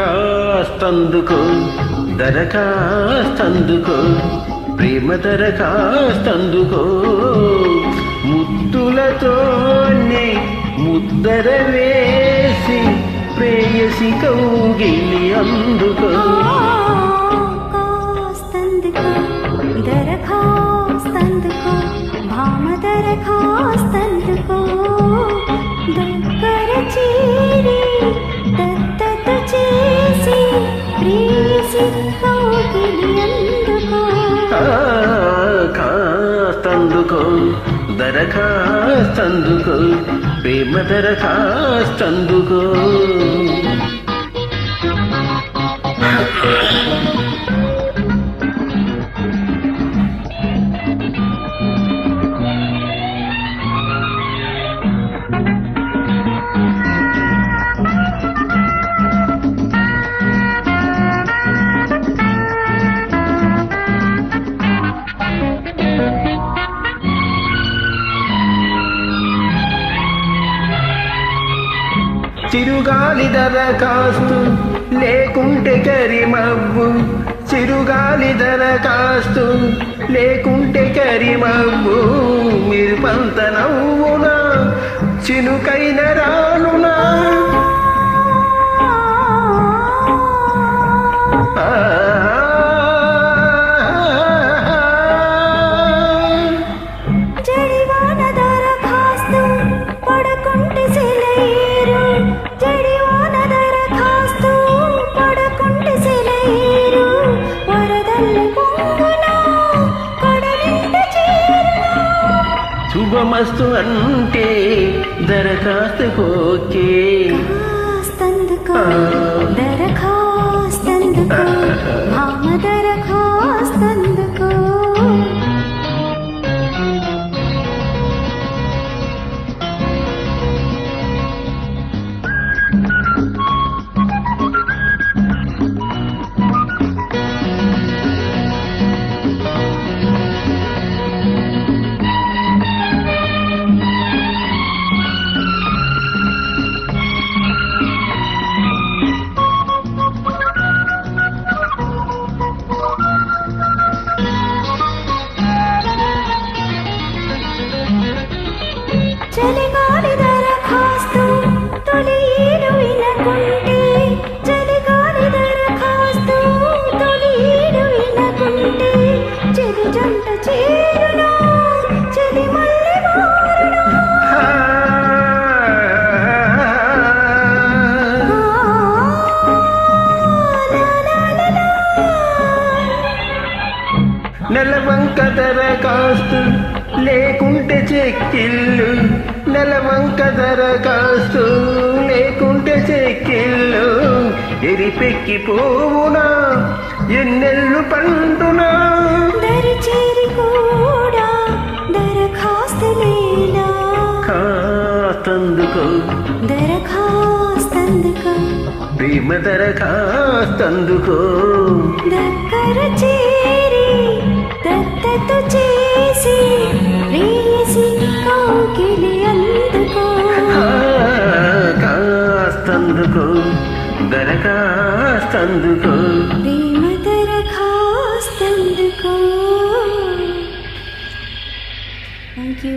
కాస్తందుకో దరఖాస్తందుకో ప్రేమ దరఖాస్తందుకో. ముద్దులతోనే ముద్దర వేసి ప్రేయసి కౌగిలి అందుకో. కాస్తందుకో దరఖాస్తందుకో ప్రేమ దరఖాస్తందుకో. చిరుగాలి కాస్తు లేకుంటే కరిమవ్వు చిరుగాలి కాస్తు లేకుంటే కరిమవ్వు మీరు పంత నవ్వునా చినుకైన రానునా శుభమస్తు అంటే దరఖాస్తు ఓకే నెలవంక దరఖాస్తు లేకుంటే చెక్కిళ్ళు నెలవంక దరఖాస్తు లేకుంటే చెక్కిళ్ళు ఎరిపెక్కి పోవునా ఎన్నెళ్ళు పండునా? దరి చేరి కూడా దరఖాస్తు లేలా కాస్తందుకో. దరఖాస్తందుకో ప్రేమ దరఖాస్తందుకో దగ్గర చేరి కసరత్తు చేసి రేసి కౌకిలి అందుకో. కాస్తందుకో దరఖాస్తందుకో ప్రేమ దరఖాస్తందుకో థ్యాంక్ యూ